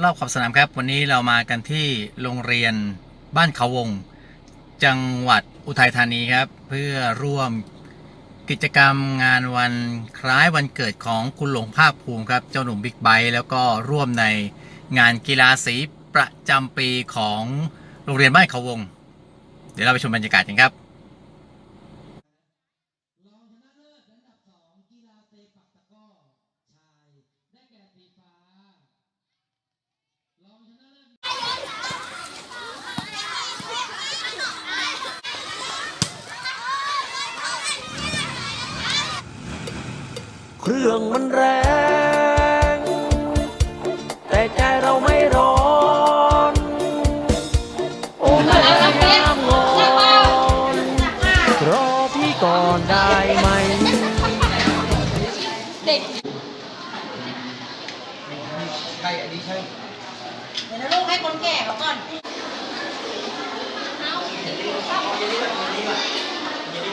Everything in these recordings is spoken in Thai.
รอบขอบสนามครับ วันนี้เรามากันที่โรงเรียนบ้านเขาวง จังหวัดอุทัยธานีครับ เพื่อร่วมกิจกรรมงานวันคล้ายวันเกิดของคุณหลวงภาคภูมิครับ เจ้าหนุ่มบิ๊กไบค์แล้วก็ร่วมในงานกีฬาสีประจำปีของโรงเรียนบ้านเขาวง เดี๋ยวเราไปชมบรรยากาศกันครับ รองชนะเลิศอันดับสองกีฬาเตะปักตะกร้อชายได้แก่สีฟ้ารองชนะเลิศ เครื่องมันแรง แต่ใจเราไม่ร้อน โอ้แม่งามงอนรอพี่ก่อนได้ไหมเดี๋ยวนะลูกให้คนแก่เขาก่อนไห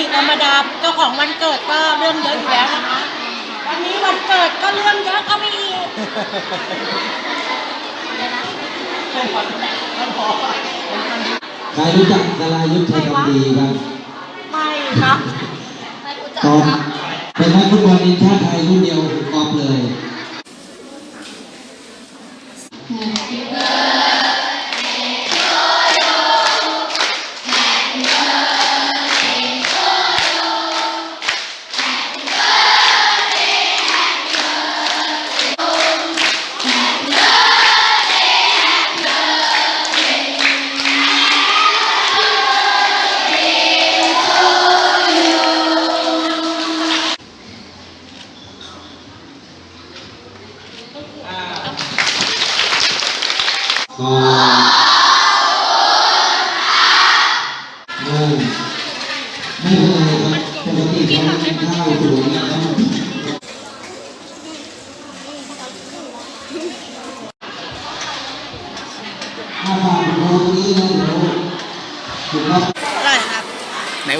ติธรรมดาเจ้าของวันเกิดก็เรื่องเยอะอยู่แล้วนะคะ วันนี้วันเกิดก็เรื่องเยอะก็ไม่อีกใครรู้จักดารายุทธชัยคำดีครับไม่ครับไม่รู้จักกอล์ฟครับเป็นนักฟุตบอลทีมชาติไทยรุ่นเดียว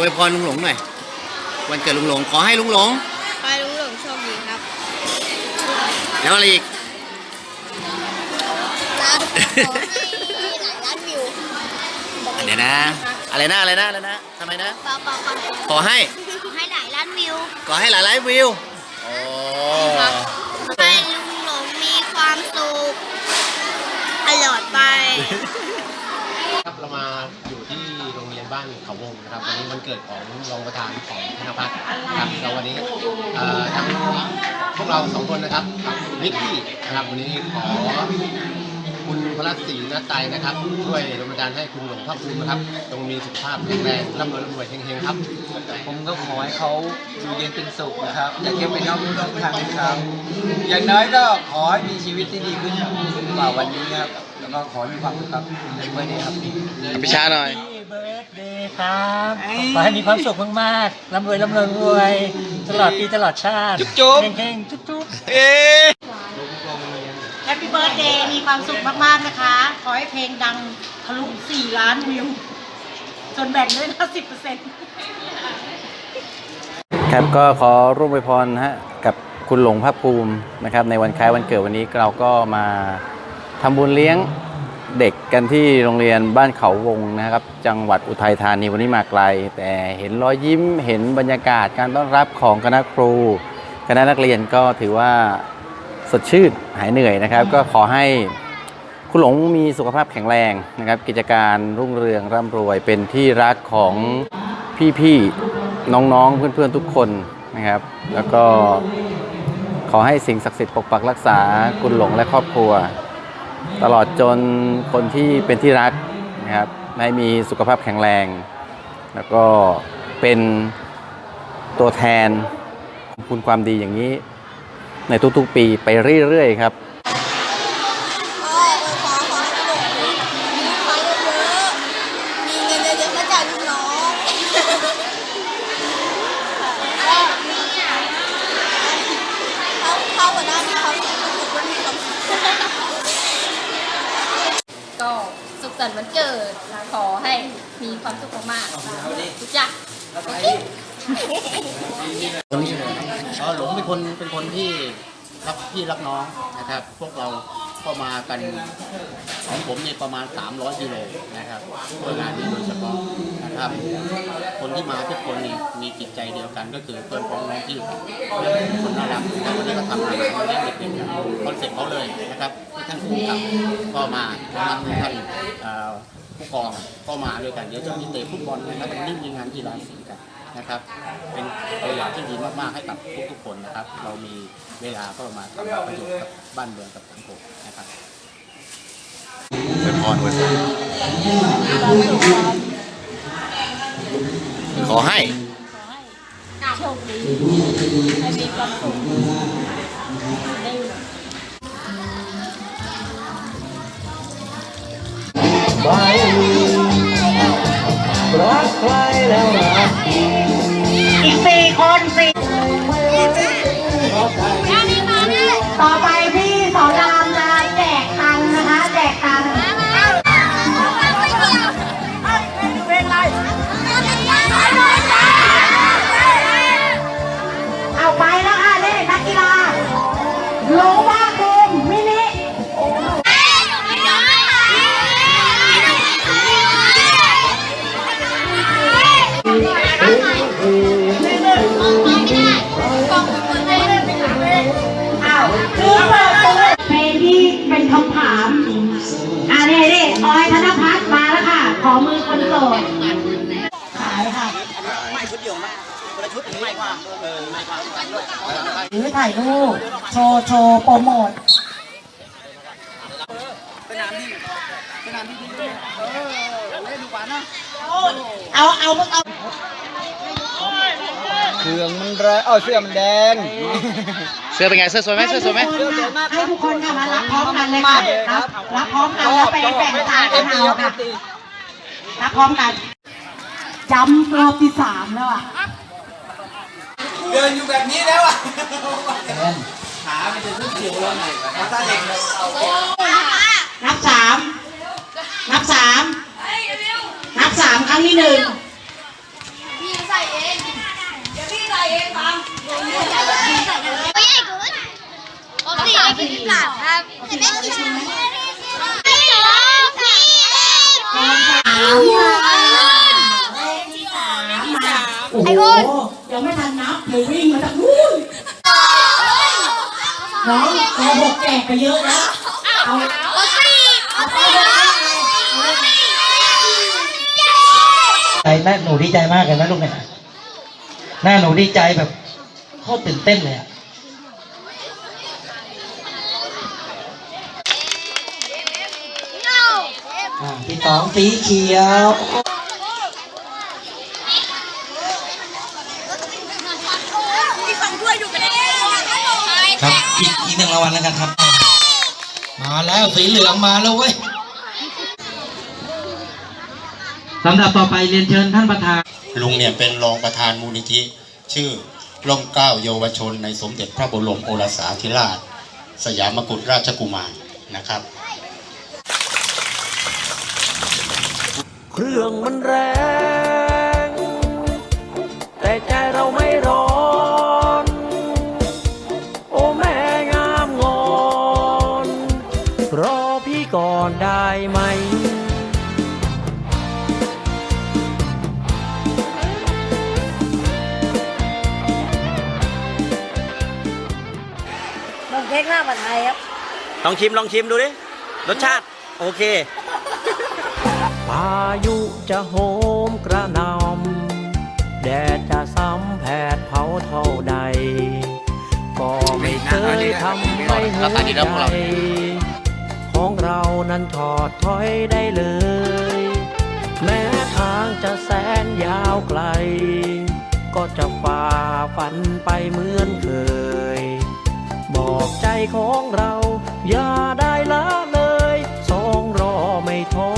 อวยพรลุงหลงหน่อย วันเกิดลุงหลง ขอให้ลุงหลง ไปรู้หลงโชคดีครับแล้วอะไรอีกร้านขอให้หลายล้านวิวเดี๋ยวนะ อะไรนะ อะไรนะ อะไรนะทำไมนะเปล่าเปล่าเปล่าขอให้ ขอให้หลายล้านวิว ขอให้หลายๆวิวโอ้ให้ลุงหลงมีความสุขตลอดไป ครับเรามา บ้านเขาวงนะครับวันนี้วันเกิดของรองประธานของธนพัฒน์ครับแล้ววันนี้เอ่อทั้งพวกเราสองคนนะครับกับนิกกี้นะครับวันนี้ขอคุณพระศรีนัตไตรนะครับช่วยดลบันดาลให้คุณหลวงพ่อภูมินะครับจงมีสุขภาพแข็งแรงร่ำรวยร่ำรวยเฮงๆครับ ผมก็ขอให้เขาอยู่เย็นเป็นสุขนะครับอย่าเก็บเป็นน้องรู้น้องทางครับ อย่างน้อยก็ขอให้มีชีวิตที่ดีขึ้นกว่าวันนี้ครับแล้วก็ขอให้มีความสุขครับในเมื่อนี้ครับพิชาหน่อย เบิร์ดเดย์ครับขอให้มีความสุขมากๆร่ำรวยร่ำรวยรวย ตลอดปีตลอดชาติจุ๊บเฮงๆจุ๊บจุ๊บแฮปปี้เบิร์ดเดย์มีความสุขมากๆนะคะ ขอให้เพลงดังทะลุ4ล้านวิว จนแบ่งด้วยนะ10เปอร์เซ็นต์ครับก็ขอร่วมอวยพรนะฮะกับคุณหลงภาคภูมินะครับในวันคล้ายวันเกิดวันนี้เราก็มาทำบุญเลี้ยง เด็กกันที่โรงเรียนบ้านเขาวงนะครับ จังหวัดอุทัยธานีวันนี้มาไกล แต่เห็นรอยยิ้มเห็นบรรยากาศการต้อนรับของคณะครู คณะนักเรียนก็ถือว่าสดชื่นหายเหนื่อยนะครับ ก็ขอให้คุณหลงมีสุขภาพแข็งแรงนะครับ กิจการรุ่งเรืองร่ำรวยเป็นที่รักของพี่ๆน้องๆเพื่อนๆทุกคนนะครับ แล้วก็ขอให้สิ่งศักดิ์สิทธิ์ปกปักรักษาคุณหลงและครอบครัว ตลอดจนคนที่เป็นที่รักนะครับให้มีสุขภาพแข็งแรง แล้วก็เป็นตัวแทนของคุณความดีอย่างนี้ในทุกๆปีไปเรื่อยๆครับพ่อไปขอขอให้ลูกมีลูกค้าเยอะๆมีเงินเยอะๆมาจ่ายลูกน้องเขาเขาหัวหน้ามีความสุขก็มีความสุข ก็สุขสันต์วันเกิด ขอให้มีความสุขมากๆทุกอย่างอ๋อหลงเป็นคนเป็นคนที่รักพี่รักน้องนะครับ พวกเรา ก็มากันของผมเนี่ยประมาณ 300กิโลนะครับเพื่องานนี้โดยเฉพาะนะครับ คนที่มาทุกคนนี่มีจิตใจเดียวกันก็คือเพื่อนพ้องน้องที่คนน่ารักนะครับวันนี้ก็ทำอาหารเลี้ยงเด็กๆคอนเซ็ปต์เขาเลยนะครับที่ท่านผู้กำกับก็มานะครับท่านผู้กองก็มาด้วยกันเดี๋ยวจะมีเตะฟุตบอลนะครับวันนี้มีงานกีฬาสีกัน นะครับ เป็นตัวอย่างที่ดีมากๆให้กับทุกๆคนนะครับ เรามีเวลาก็มาทำประโยชน์กับบ้านเมืองกับสังคมนะครับเป็นพรวยขอให้อีก มือคนโสดขายค่ะไม่ชุดเดียวนะคนละชุดหรือไม่กว่าหรือถ่ายรูปโชว์โชว์โปรโมทเอาเอาเอาเครื่องมันแรงเอาเสื้อมันแดง เสื้อเป็นไง เสื้อสวยไหมเสื้อสวยไหมให้ทุกคนค่ะมารับพร้อมกันเลยค่ะรับพร้อมกันแล้วไปแบ่งทางกันเอาค่ะ รับพร้อมกันจำรอบที่สามแล้วอะ เดินอยู่แบบนี้แล้วอะขามันจะขึ้นเขียวแล้วไงตาเด็กนับสาม นับสาม นับสามครั้งที่หนึ่ง พี่ใส่เองเดี๋ยวพี่ใส่เองฟังไม่ใหญ่เกินปกติไม่กินที่สามครับแต่ไม่กินไม่สองสี่ สามที่สามมาโอ้โหยังไม่ทันนับเลย วิ่งมาจากนู้นน้องโกหกแจกไปเยอะแล้วเอาเอาไปเลยเอาเลยใจแม่หนูดีใจมากเลยนะลูกเนี่ยหน้าหนูดีใจแบบโคตรตื่นเต้นเลยอะอ่าที่สองสีเขียว มีคนช่วยอยู่กันเอง ครับอีกอีก หนึ่งรางวัลแล้วกันครับ มาแล้วสีเหลืองมาแล้วเว้ยลำดับต่อไปเรียนเชิญท่านประธาน ลุงเนี่ยเป็นรองประธานมูลนิธิ ชื่อร่มเกล้าเยาวชน ในสมเด็จพระบรมโอรสาธิราช สยามกุฎราชกุมารนะครับ เครื่องมันแรง ผัดไทยครับ ลองชิมลองชิมดูดิ รสชาติ โอเค พายุจะโหมกระหนำแดดจะซ้ำแผดเผาเท่าใด ก็ไม่เคยทำให้หัวใจของเรานั้นถอดถอยได้เลย แม้ทางจะแสนยาวาวไกล ก็จะฝ่าฝันไปเหมือนเคยบ อกใจของเรา อย่าได้ละเลย สองรอไม่ท้อ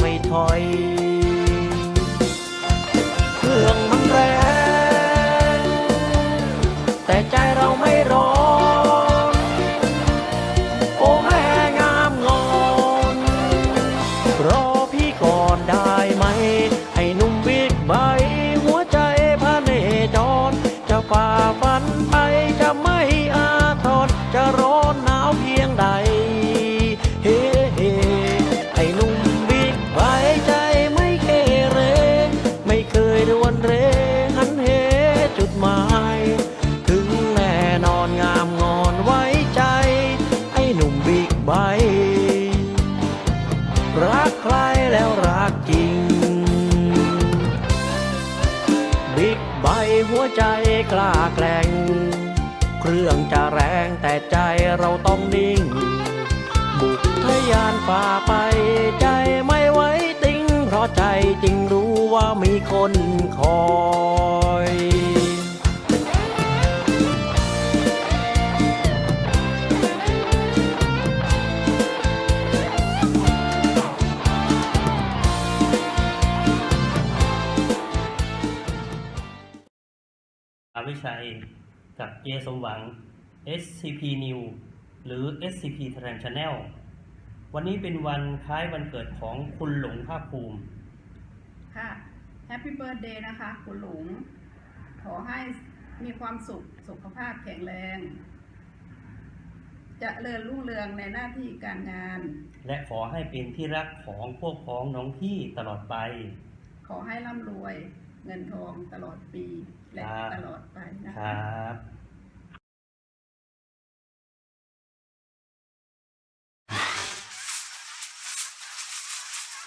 ไม่ถอย ใจกล้าแกล่ง เครื่องจะแรงแต่ใจเราต้องนิ่ง บุกทยานฝ่าไปใจไม่ไว้ติ้ง เพราะใจจริงรู้ว่ามีคนคอย วิชัย กับเจสมหวัง SCP New หรือ SCP Thailand Channel วันนี้เป็นวันคล้ายวันเกิดของคุณหลงภาคภูมิ ค่ะแฮปปี้เบิร์ดเดย์นะคะ คุณหลง ขอให้มีความสุข สุขภาพแข็งแรงจะเริญรุ่งเรืองในหน้าที่การงาน และขอให้เป็นที่รักของพวกพ้องน้องพี่ตลอดไป ขอให้ร่ำรวยเงินทองตลอดปี และครับตลอดไปนะคคะรับ